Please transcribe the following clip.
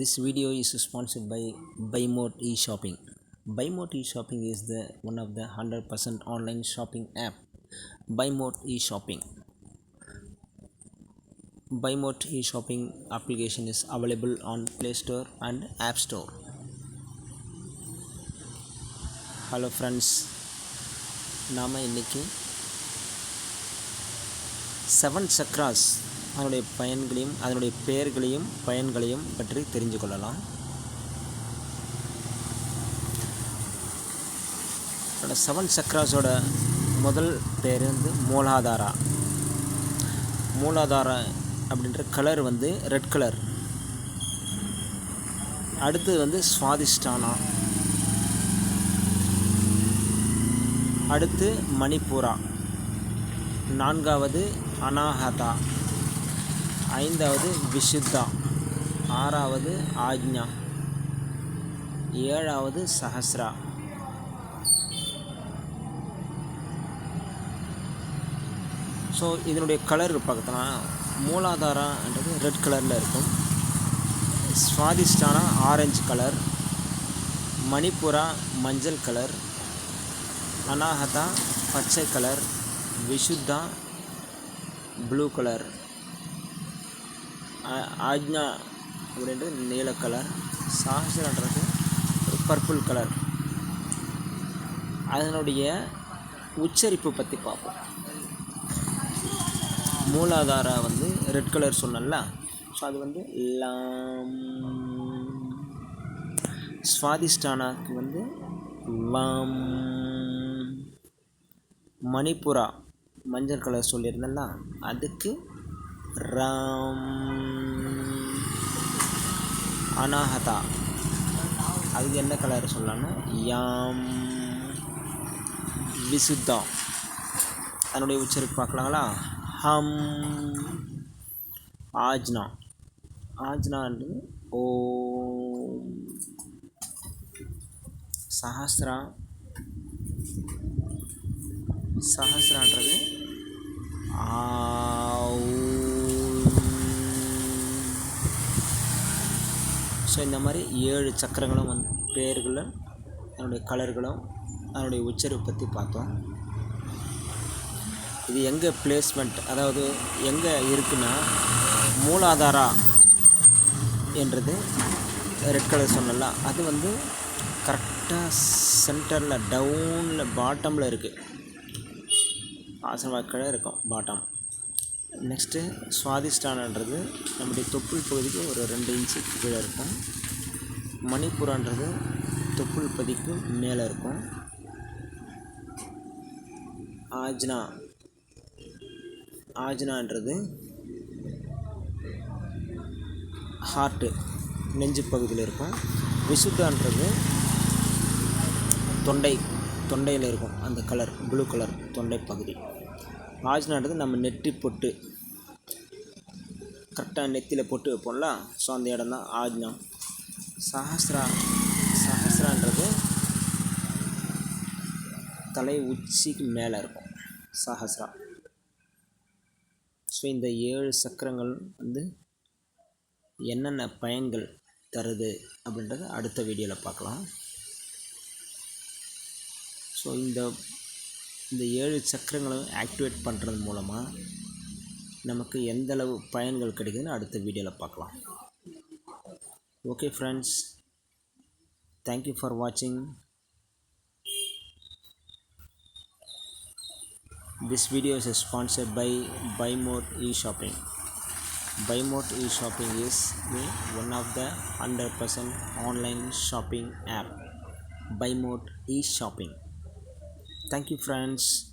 This video is sponsored by Buymode e-shopping. Buymode e-shopping is the one of the 100% online shopping app. Buymode e-shopping. Buymode e-shopping application is available on Play Store and App Store. Hello friends நாம் இன்றைக்கி seven chakras அதனுடைய பயன்களையும் அதனுடைய பெயர்களையும் பயன்களையும் பற்றி தெரிஞ்சு கொள்ளலாம். அதோட seven சக்ராஸோட முதல் பேர் வந்து மூலாதாரா. மூலாதாரா அப்படின்ற கலர் வந்து ரெட் கலர். அடுத்தது வந்து சுவாதிஷ்டானா. அடுத்து மணிப்பூரா. நான்காவது அனாஹதா ஐந்தாவது விஷுத்தா ஆறாவது ஆக்ஞா ஏழாவது சஹஸ்ரா. ஸோ இதனுடைய கலர் பார்த்தோன்னா மூலாதாரான்றது ரெட் கலரில் இருக்கும். ஸ்வாதிஷ்டானா ஆரஞ்சு கலர் மணிப்புரா மஞ்சள் கலர் அனாஹதா பச்சை colour Vishuddha blue colour Ajna அப்படின்றது நீல கலர் சாகசன்றது ஒரு பர்பிள் கலர் அதனுடைய உச்சரிப்பு பற்றி பார்ப்போம். மூலாதாரா வந்து ரெட் கலர் சொன்னல ஸோ அது வந்து லாம். சுவாதிஷ்டானாக்கு வந்து லம். மணிப்புரா மஞ்சள் கலர் சொல்லியிருந்தல அதுக்கு ராம் அனாஹதா. அதுக்கு என்ன கலர் சொல்லலாம்னா யாம் விசுத்தா அதனுடைய உச்சரிப்பு பார்க்கலாங்களா? ஹம் ஆஜ்னா. ஆஜ்னான்றது ஓ சஹஸ்ரா. சஹஸ்ரான்றது ஸோ இந்த மாதிரி ஏழு சக்கரங்களும் வந்து பேர்களும் அதனுடைய கலர்களும் அதனுடைய உச்சரிப்பு பற்றி பார்த்தோம். இது எங்கே பிளேஸ்மெண்ட் அதாவது எங்கே இருக்குன்னா மூலாதாரா என்றது ரெட் கலர் சொன்னலாம் அது வந்து கரெக்டாக சென்டரில் டவுனில் பாட்டமில் இருக்குது ஆசனவாக்கில் இருக்கும் பாட்டம் நெக்ஸ்ட்டு சுவாதிஷ்டானன்றது நம்முடைய தொப்புள் பகுதிக்கு ஒரு ரெண்டு இன்ச்சு கீழே இருக்கும். மணிப்புரான்றது தொப்புள் பகுதிக்கு மேலே இருக்கும். ஆஜ்னா. ஆஜ்னான்றது ஹார்ட்டு நெஞ்சு பகுதியில் இருக்கும். விசுத்தான்றது தொண்டை தொண்டையில் இருக்கும். அந்த கலர் ப்ளூ கலர் தொண்டை பகுதி. ஆஜ்னான்றது நம்ம நெற்றி பொட்டு கரெக்டாக நெத்தியில் பொட்டு வைப்போம்ல? ஸோ அந்த இடம் தான் ஆஜ்னா. சஹஸ்ரா சஹஸ்ரான்றது தலை உச்சிக்கு மேலே இருக்கும் சஹஸ்ரா. ஸோ இந்த ஏழு சக்கரங்கள் வந்து என்னென்ன பயன்கள் தருது அப்படின்றத அடுத்த வீடியோவில் பார்க்கலாம். ஸோ இந்த இந்த ஏழு சக்கரங்களும் ஆக்டிவேட் பண்ணுறது மூலமாக நமக்கு எந்த அளவு பயன்கள் கிடைக்குதுன்னு அடுத்த வீடியோவில் பார்க்கலாம் okay friends thank you for வாட்சிங் This video is sponsored by Buymode e-shopping. Buymode e-shopping is the one of the 100% online shopping app. Buymode e-shopping. Thank you, friends.